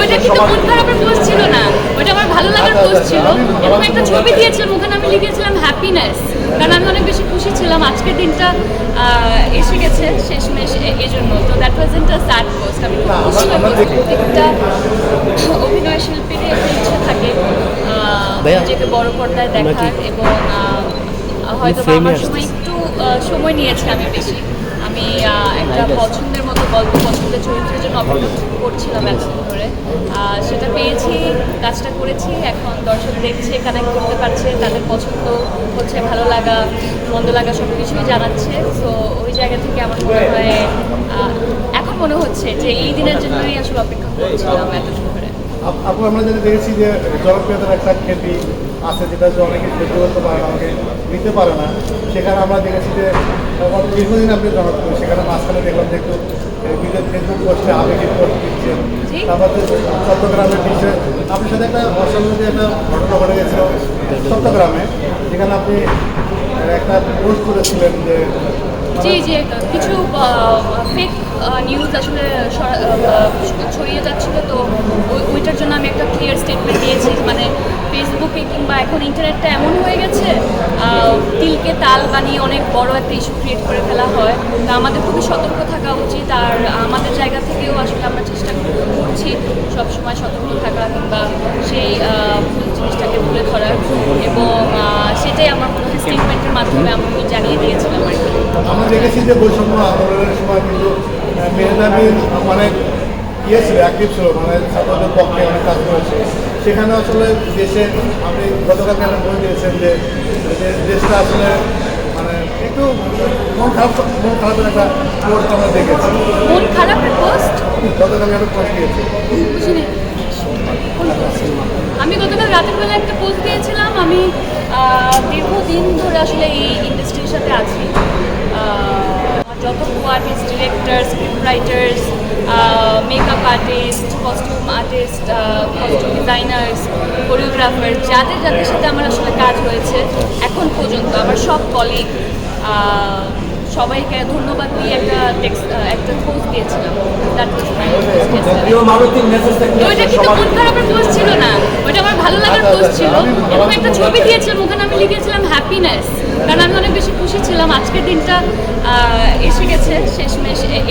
ওইটা কিন্তু মন খারাপের পোস্ট ছিল না। ওইটা আমার ভালো লাগার পোস্ট ছিল। এবং একটা ছবি দিয়েছিলাম ওখানে আমি লিখেছিলাম হ্যাপিনেস কারণ আমি অনেক বেশি খুশি ছিলাম। আজকের দিনটা এসে গেছে শেষমেশ এই জন্য তো that was in a sad post আমি খুশি প্রত্যেকটা অভিনয় শিল্পীর একটা ইচ্ছে থাকে নিজেকে বড় পর্দায় দেখার এবং আহ, হয়তো আমার সময় একটু সময় নিয়েছে আমি বেশি। আমি একটা পছন্দের মতো গল্প পছন্দের চরিত্রের জন্য অপেক্ষা করছিলাম এতদিন ধরে। সেটা পেয়েছি কাজটা করেছি এখন দর্শক দেখছে কানেক্ট করতে পারছে তাদের পছন্দ হচ্ছে ভালো লাগা মন্দ লাগা সব কিছুই জানাচ্ছে। তো ওই জায়গা থেকে আমার মনে হয় এখন মনে হচ্ছে যে এই দিনের জন্যই আসলে অপেক্ষা করছিলাম এতদিন ধরে। আপ- আপু আমরা যেটা দেখেছি যে জনপ্রিয়তার একটা খ্যাতি আছে যেটা যে অনেকে সহ্য করতে পারে না অনেকে নিতে পারে না। সেখানে আমরা দেখেছি যে গত দীর্ঘদিন আপনি জনপ্রিয় সেখানে মাঝখানে দেখলাম যে একটু নিজের ফেসবুক পোস্টে আবেগে পোস্ট দিচ্ছেন জি। তারপর যে চট্টগ্রামের ডিশে আপনার সাথে একটা অসম্মতি একটা ঘটনা ঘটে গেছিল চট্টগ্রামে যেখানে আপনি একটা পোস্ট করেছিলেন যে জি জি কিছু ফেক নিউজ আসলে ছড়িয়ে যাচ্ছিল। তো ওই- ওইটার জন্য আমি একটা ক্লিয়ার স্টেটমেন্ট দিয়েছি। মানে ফেসবুকে কিংবা এখন ইন্টারনেটটা এমন হয়ে গেছে তিলকে তাল বানিয়ে অনেক বড় একটা ইস্যু ক্রিয়েট করে ফেলা হয়। তা আমাদের খুবই সতর্ক থাকা উচিত আর আমাদের জায়গা থেকেও আসলে আমরা চেষ্টা করছি সবসময় সতর্ক থাকা কিংবা সেই জিনিসটাকে তুলে ধরার এবং সেটাই আমার স্টেটমেন্টের মাধ্যমে আমি জানিয়ে দিয়েছিলাম আর কি। আমরা দেখেছি যে বৈষম্য আন্দোলনের সময় কিন্তু অনেক ইয়ে ছিল অ্যাক্টিভ ছিল মানে ছাত্রদের পক্ষে অনেক কাজ করেছে। সেখানে আসলে দেশে আপনি গতকালকে একটা বলে দিয়েছেন যে দেশটা আসলে মানে একটু মন খারাপ মন খারাপের একটা পোস্ট আমরা দেখেছি। মন খারাপের পোস্ট গতকালকে একটা পোস্ট দিয়েছে। আমি গতকাল রাতের বেলা একটা পোস্ট দিয়েছিলাম আমি দীর্ঘদিন ধরে আসলে এই ইন্ডাস্ট্রির সাথে আছি। যত artist director script writers makeup artist costume artist costume designers choreographer যাদের যাদের সাথে আমার আসলে কাজ হয়েছে এখন পর্যন্ত আমার সব কলিগ সবাইকে ধন্যবাদ দিয়ে একটা টেক্সট একটা পোস্ট দিয়েছিলাম। ওইটা কিন্তু মন খারাপের পোস্ট ছিল না। ওইটা আমার ভালো লাগার পোস্ট ছিল। এবং একটা ছবি দিয়েছিলাম ওখানে আমি লিখেছিলাম হ্যাপিনেস কারণ আমি অনেক বেশি খুশি ছিলাম। আজকের দিনটা এসে গেছে শেষমেশ এই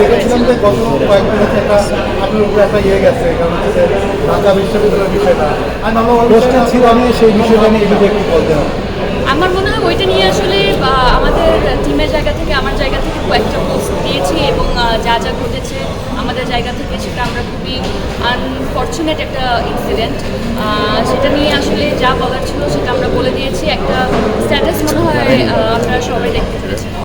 দেখেছিলাম যে গত কয়েকদিন হচ্ছে একটা আপনার উপরে একটা ইয়ে গেছে কারণ হচ্ছে ঢাকা বিশ্ববিদ্যালয়ের বিষয়টা। আমি আমরা অনুষ্ঠান ছিল আমি সেই বিষয়টা নিয়ে যদি একটু বলতে হবে আমার মনে হয় ওইটা নিয়ে আসলে আমাদের টিমের জায়গা থেকে আমার জায়গা থেকে খুব একটা পোস্ট দিয়েছি এবং যা যা ঘটেছে আমাদের জায়গা থেকে সেটা আমরা খুবই আনফর্চুনেট একটা ইনসিডেন্ট সেটা নিয়ে আসলে যা বলার ছিল সেটা আমরা বলে দিয়েছি। একটা স্ট্যাটাস মনে হয় আপনারা সবাই দেখতে পেরেছেন।